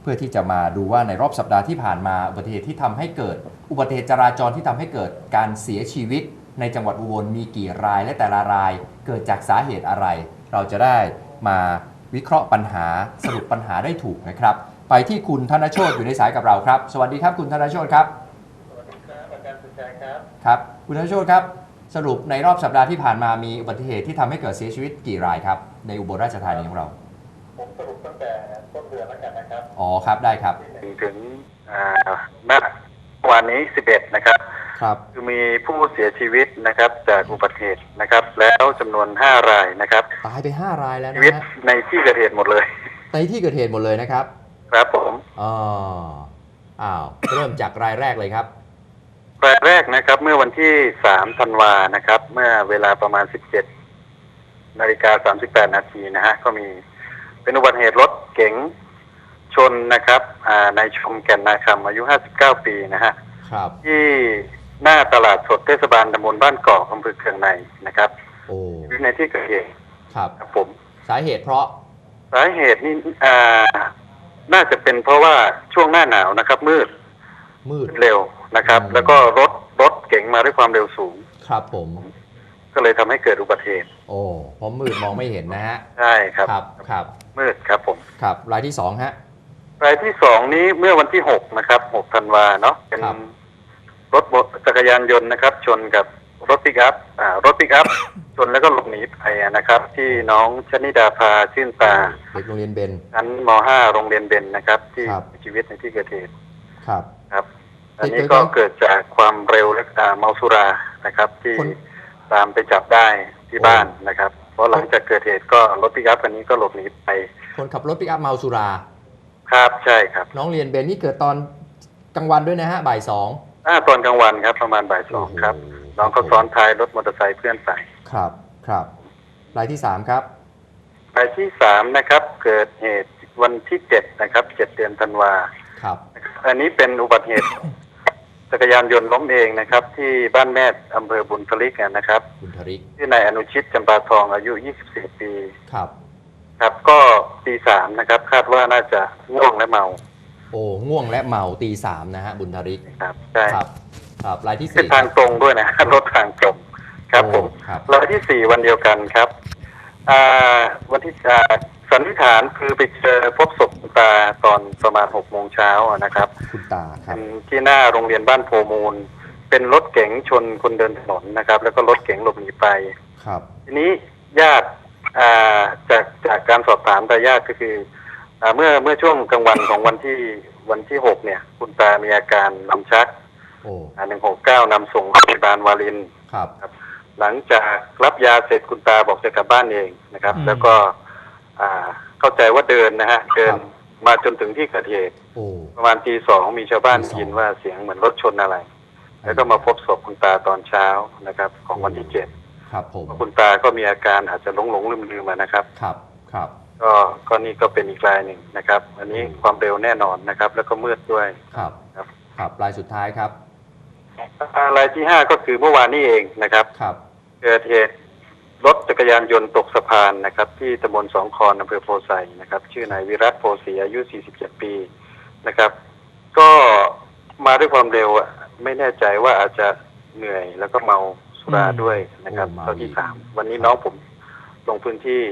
เพื่อที่จะมาดูว่าในรอบสัปดาห์ที่ผ่านมาอุบัติเหตุที่ทำให้เกิด อุบัติเหตุจราจรที่ทำให้เกิดการเสียชีวิต ในจังหวัดอุบลมีกี่รายและแต่ละราย เกิดจากสาเหตุอะไร เราจะได้มาวิเคราะห์ปัญหาสรุปปัญหาได้ถูกนะครับ ไปที่คุณธนโชตอยู่ในสายกับเราครับ สวัสดีครับคุณธนโชตครับสวัสดีครับอาจารย์สุชัยครับครับคุณธนโชตครับ สรุปในรอบสัปดาห์ที่ผ่านมามีอุบัติเหตุที่ทำให้เกิดเสียชีวิตกี่รายครับในอุบลราชธานีของเรา ผมสรุปตั้งแต่ต้นเดือนแล้วกันนะครับอ๋อครับได้ครับ ถึงถึงอ่าณวันนี้ 11 นะครับ ครับ คือมีผู้เสียชีวิตนะครับ จากอุบัติเหตุนะครับ แล้วจำนวน 5 รายนะครับตายไป 5 รายแล้วชีนะวิตฮะในที่เกิดเหตุหมดเลยในที่เกิดเหตุหมดเลยนะครับครับผมอ๋ออ้าวเริ่มจากรายแรกเลยครับ รายแรกนะครับ เมื่อวันที่ 3 ธันวานะครับ เมื่อเวลาประมาณ 17 นาฬิกา 38 นาทีนะฮะก็มี เป็นอุบัติเหตุรถเก๋งชนนะครับอ่าในชมแก่นนาคำอายุ 59 ปีนะฮะครับที่หน้าตลาดสดเทศบาลตำบลบ้านเกาะอำเภอเคืองในนะครับโอ้ชีวิตในที่เกิดเหตุครับครับผม สาเหตุเพราะ สาเหตุนี่อ่าน่าจะเป็นเพราะว่าช่วงหน้าหนาวนะครับ มืด มืดเร็วนะครับอืมแล้วก็รถรถเก๋งมาด้วยความเร็วสูง ครับผม ก็เลยทำให้เกิดอุบัติเหตุโอ้เพราะมืดมองไม่เห็นนะฮะใช่ครับ ครับครับมืดครับผมครับรายที่สองฮะ รายที่สองนี้เมื่อวันที่หกนะครับหกธันวาเนาะเป็นครับ รถจักรยานยนต์นะครับ ชนกับรถปิกอัพอ่ารถปิกอัพ ชนแล้วก็หลบหนีไปนะครับ ที่น้องชนิดาภาชื่นตาเด็กโรงเรียนเบน ชั้นม .5 โรงเรียนเบนนะครับ ที่ครับ เสียชีวิตในที่เกิดเหตุครับ ครับ อันเหนี้ตุก็เกิดเกิดจากความเร็วและอ่าเมาสุรานะครับ ที่คน ตามไปจับได้ที่โอ้บ้านนะครับ เพราะหลังจากเกิดเหตุก็รถปิกอัพคันนี้ก็หลบหนีไป คนขับรถปิกอัพเมาสุรา ครับใช่ครับ น้องเรียนเบนนี่เกิดตอนกลางวันด้วยนะฮะบ่ายสองอ่าตอนกลางวันครับ ประมาณบ่ายสองครับโโหน้องเขาซ้อนท้ายรถมอเตอร์ไซค์เพื่อนไปครับครับรายที่สามครับรายที่สามนะครับ เกิดเหตุวันที่เจ็ดนะครับเจ็ดเดือนธันวาครับ อันนี้เป็นอุบัติเหตุ จักรยานยนต์ล้มเองนะครับ ที่บ้านแม่อำเภอบุญทลิกนะครับคุณธริกที่นายอนุชิตจำปาทองอายุ 24 ปี ครับ ครับ ก็ปีสามนะครับ คาดว่าน่าจะง่วงและเมาโอ้ง่วงและเมาตีสามนะฮะบุญธริกครับใช่ครับ ครับรายที่เป็นสี่ ทางตรงด้วยนะ รถทางตรงครับผม โอ้ครับ รายที่สี่วันเดียวกันครับ อ่า วันที่อ่า สันนิษฐานคือไปเจอพบศพคุณตาตอนประมาณหกโมงเช้าอะนะครับคุณตาครัเป็บนที่หน้าโรงเรียนบ้านโพมูล เป็นรถเก๋งชนคนเดินถนนนะครับ แล้วก็รถเก๋งหลบหนีไป ครับทีนี้ญาติอ่าจากจากการสอบถามตาญาติก็คืออาเมื่อเมื่อช่วงกลางวันของวันที่วันที่หกเนี่ย คุณตามีอาการลำชักโอ้หนึ่งหกเก้านำส่งโรงพยาบาลวาริน ครับ หลังจากรับยาเสร็จคุณตาบอกจะกลับบ้านเองนะครับ อืม แล้วก็ อ่า เข้าใจว่าเดินนะฮะ เดินครับมาจนถึงที่เกิดเหตุ โอ้ ประมาณตีสองมีชาวบ้านตีได้สองยินว่าเสียงเหมือนรถชนอะไร แล้วก็มาพบศพคุณตาตอนเช้านะครับ ของวันที่เจ็ดครับผมคุณตาก็มีอาการอาจจะหลงหลงลืมลืมๆมานะครับ ครับครับ ก็ก็นี่ก็เป็นอีกรายหนึ่งนะครับ อันนี้ความเร็วแน่นอนนะครับ แล้วก็มืดด้วย ครับ ครับ ครับรายสุดท้ายครับอ่ารายที่ห้าก็คือเมื่อวานนี้เองนะครับ ครับ เกิดเหตุ รถจักรยานยนต์ตกสะพานนะครับ ที่ตำบลสองคอนอำเภอโพไซนะครับ ชื่อนายวิรัตโพสีอายุ 47 ปีนะครับ ก็มาด้วยความเร็วอะไม่แน่ใจว่าอาจจะเหนื่อยแล้วก็เมาสุราอืมด้วยนะครับโอ้เมา ตอนที่อีกสามวันนี้ครับน้องผมลงพื้นที่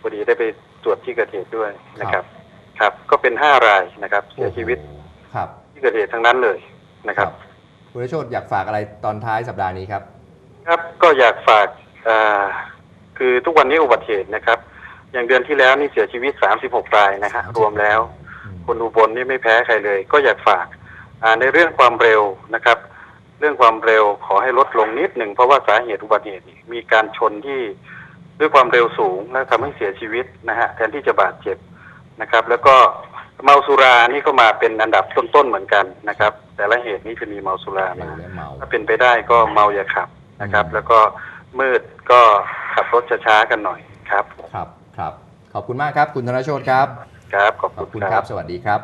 พอดีได้ไปตรวจที่เกิดเหตุด้วยนะครับ ครับ ก็เป็นห้ารายนะครับ เสียชีวิตโอ้โหครับที่เกิดเหตุทั้งนั้นเลยนะครับ คุณโชตอยากฝากอะไรตอนท้ายสัปดาห์นี้ครับ ครับก็อยากฝาก อ่า คือทุกวันนี้อุบัติเหตุนะครับ อย่างเดือนที่แล้วนี่เสียชีวิต 36รายนะฮะ36รวมแล้วอืมคนอุบลนี่ไม่แพ้ใครเลย ก็อยากฝากอ่าในเรื่องความเร็วนะครับ เรื่องความเร็วขอให้ลดลงนิดหนึ่งเพราะว่าสาเหตุอุบัติเหตุนี่มีการชนที่ด้วยความเร็วสูงและทำให้เสียชีวิตนะฮะแทนที่จะบาดเจ็บนะครับ แล้วก็เมาสุรานี่ก็มาเป็นอันดับต้นๆเหมือนกันนะครับ แต่ละเหตุนี้จะมีเมาสุราเร็มาวและเมาถ้าเป็นไปได้ก็เมาอย่าขับนะครับอืมแล้วก็ มืดก็ขับรถช้าๆกันหน่อยครับ ครับ ครับ ขอบคุณมากครับ คุณธนโชตครับ ครับ ขอบขอบคุคุณณคครัรับ บ สวัสดีครับ